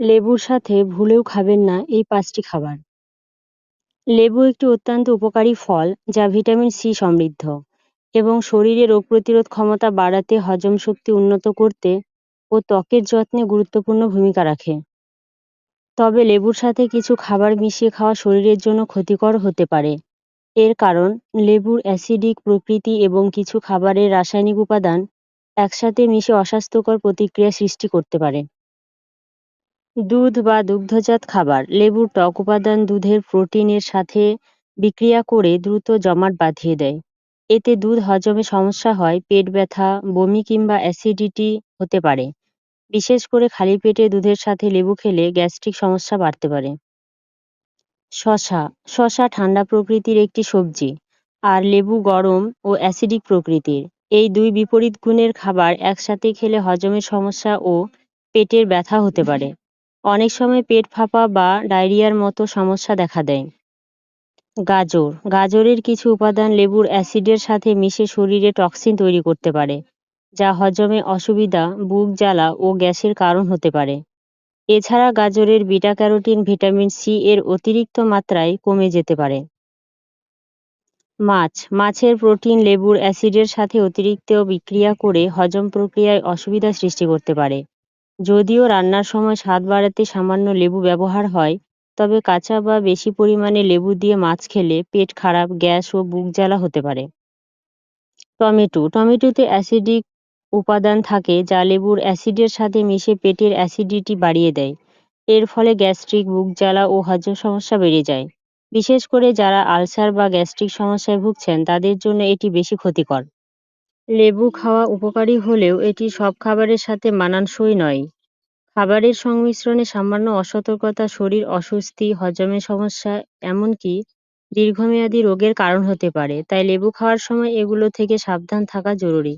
লেবুর সাথে ভুলেও খাবেন না এই পাঁচটি খাবার। লেবু একটি অত্যন্ত উপকারী ফল যা ভিটামিন সি সমৃদ্ধ এবং শরীরে রোগ প্রতিরোধ ক্ষমতা বাড়াতে, হজম শক্তি উন্নত করতে ও ত্বকের যত্নে গুরুত্বপূর্ণ ভূমিকা রাখে। তবে লেবুর সাথে কিছু খাবার মিশিয়ে খাওয়া শরীরের জন্য ক্ষতিকর হতে পারে। এর কারণ, লেবুর অ্যাসিডিক প্রকৃতি এবং কিছু খাবারের রাসায়নিক উপাদান একসাথে মিশে অস্বাস্থ্যকর প্রতিক্রিয়া সৃষ্টি করতে পারে। দুধ বা দুগ্ধজাত খাবার, লেবুর টক উপাদান, দুধের প্রোটিনের সাথে বিক্রিয়া করে দ্রুত জমাট বাঁধিয়ে দেয়। এতে দুধ হজমে সমস্যা হয়, পেট ব্যথা, বমি কিংবা অ্যাসিডিটি হতে পারে। বিশেষ করে খালি পেটে দুধের সাথে লেবু খেলে গ্যাস্ট্রিক সমস্যা বাড়তে পারে। শশা শশা ঠান্ডা প্রকৃতির একটি সবজি আর লেবু গরম ও অ্যাসিডিক প্রকৃতির। এই দুই বিপরীত গুণের খাবার একসাথে খেলে হজমের সমস্যা ও পেটের ব্যথা হতে পারে। অনেক সময় পেট ফাঁপা বা ডায়রিয়ার মতো সমস্যা দেখা দেয়। গাজর। গাজরের কিছু উপাদান লেবুর অ্যাসিডের সাথে মিশে শরীরে টক্সিন তৈরি করতে পারে, যা হজমে অসুবিধা, বুক জ্বালা ও গ্যাসের কারণ হতে পারে। এছাড়া গাজরের বিটা ক্যারোটিন ভিটামিন সি এর অতিরিক্ত মাত্রায় কমে যেতে পারে। মাছ। মাছের প্রোটিন লেবুর অ্যাসিডের সাথে অতিরিক্ত বিক্রিয়া করে হজম প্রক্রিয়ায় অসুবিধা সৃষ্টি করতে পারে। যদিও রান্নার সময় স্বাদ বাড়াতে সামান্য লেবু ব্যবহার হয়, তবে কাঁচা বা বেশি পরিমাণে লেবু দিয়ে মাছ খেলে পেট খারাপ, গ্যাস ও বুক জ্বালা হতে পারে। টমেটো, টমেটোতে অ্যাসিডিক উপাদান থাকে যা লেবুর অ্যাসিডের সাথে মিশে পেটের অ্যাসিডিটি বাড়িয়ে দেয়। এর ফলে গ্যাস্ট্রিক বুক জ্বালা ও হজম সমস্যা বেড়ে যায়। বিশেষ করে যারা আলসার বা গ্যাস্ট্রিক সমস্যায় ভুগছেন, তাদের জন্য এটি বেশি ক্ষতিকর। লেবু খাওয়া উপকারী হলেও এটি সব খাবারের সাথে মানানসই নয়। খাবারের সংমিশ্রণে সামান্য অসতর্কতা, শরীর অস্বস্তি হজমের সমস্যা, এমনকি দীর্ঘমেয়াদী রোগের কারণ হতে পারে। তাই লেবু খাওয়ার সময় এগুলো থেকে সাবধান থাকা জরুরি।